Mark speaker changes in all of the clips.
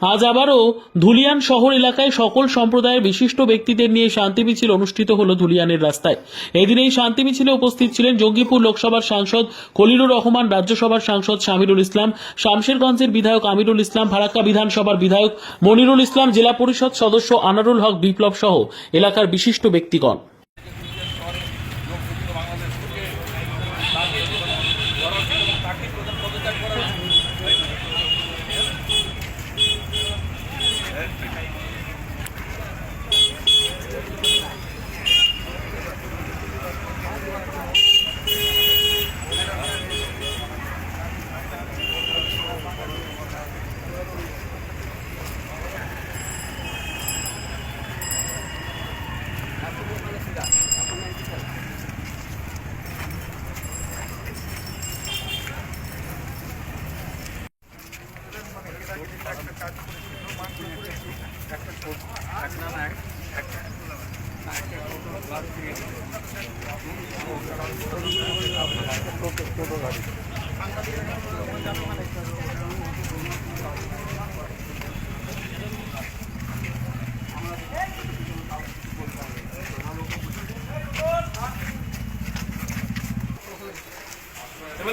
Speaker 1: আজ আবারও ধুলিয়ান শহর এলাকায় সকল সম্প্রদায়ের বিশিষ্ট ব্যক্তিদের নিয়ে শান্তি মিছিল অনুষ্ঠিত হলো ধুলিয়ানের রাস্তায়। এদিন এই শান্তি মিছিলে উপস্থিত ছিলেন জঙ্গিপুর লোকসভার সাংসদ খলিলুর রহমান, রাজ্যসভার সাংসদ শামিরুল ইসলাম, শামশেরগঞ্জের বিধায়ক আমিরুল ইসলাম ফারাক্কা বিধানসভার বিধায়ক মনিরুল ইসলাম, জেলা পরিষদ সদস্য আনারুল হক বিপ্লব সহ এলাকার বিশিষ্ট ব্যক্তিগণ।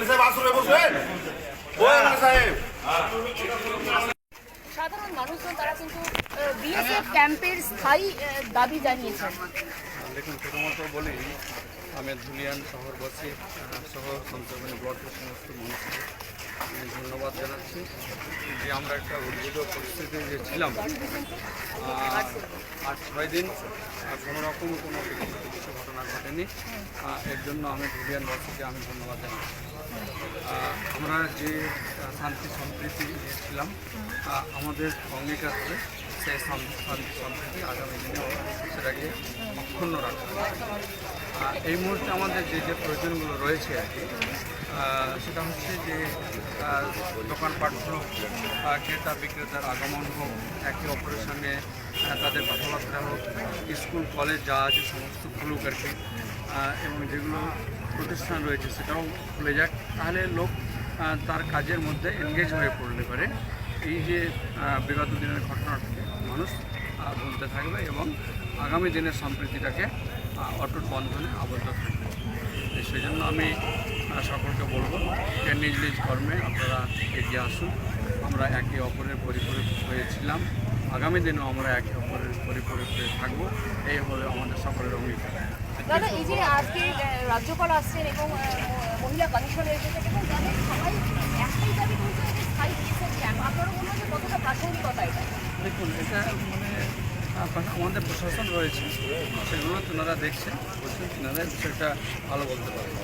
Speaker 2: সাহেব আসরে বসবেন। সাহেব।
Speaker 3: সাধারণ মানুষজন তারা কিন্তু বিএসএফ ক্যাম্পের স্থায়ী দাবি জানিয়েছেন
Speaker 4: দেখুন, প্রথমত বলি, আমি ধুলিয়ান শহরবাসী বসে সহ সন্তর্পণী ব্লকের সমস্ত মানুষকে ধন্যবাদ জানাচ্ছি। যে আমরা একটা উদ্বেগ পরিস্থিতি যে ছিলাম ছয় দিন কোনো রকম কোনো কিছু ঘটনা ঘটেনি। এর জন্য আমি ধুলিয়ানবাসীকে আমি ধন্যবাদ জানাই। আমরা যে শান্তি সম্প্রীতি ছিলাম আমাদের অঙ্গীকার হবে সেই শান্তি আগামী দিনে সেটাকে অক্ষুণ্ণ রাখা হবে। এই মুহূর্তে আমাদের যে যে প্রয়োজনগুলো রয়েছে আর কি সেটা হচ্ছে যে দোকানপাটগুলো আহ, ক্রেতা বিক্রেতার আগমন হোক একে অপরের সঙ্গে তাদের কথাবার্তা হোক স্কুল কলেজ যা আছে সমস্ত খুলুক আর কি এবং যেগুলো প্রতিষ্ঠান রয়েছে সেটাও খুলে যাক তাহলে লোক তার কাজের মধ্যে এনগেজ হয়ে পড়লে পারে এই যে বিগত দিনের ঘটনাটাকে মানুষ বলতে থাকবে এবং আগামী দিনের সম্প্রীতিটাকে অটুট বন্ধনে আবদ্ধ থাকবে। সেই জন্য আমি সকলকে বলব যে নিজ নিজ কর্মে আপনারা এগিয়ে আসুন। আমরা একে অপরের পরিপূরক হয়েছিলাম আগামী দিনেও আমরা একে অপরের পরিপূরক হয়ে থাকব। এই হলো আমাদের সকলের অঙ্গীকার।
Speaker 3: রাজ্যপাল আসছেন এবং মহিলা কমিশনের সবাই? একটাই দাবি
Speaker 4: দেখুন, এটা মানে আমাদের প্রশাসন রয়েছে, সেগুলো তেনারা দেখছেন, বলছেন তেনারা বিষয়টা ভালো বলতে পারবেন।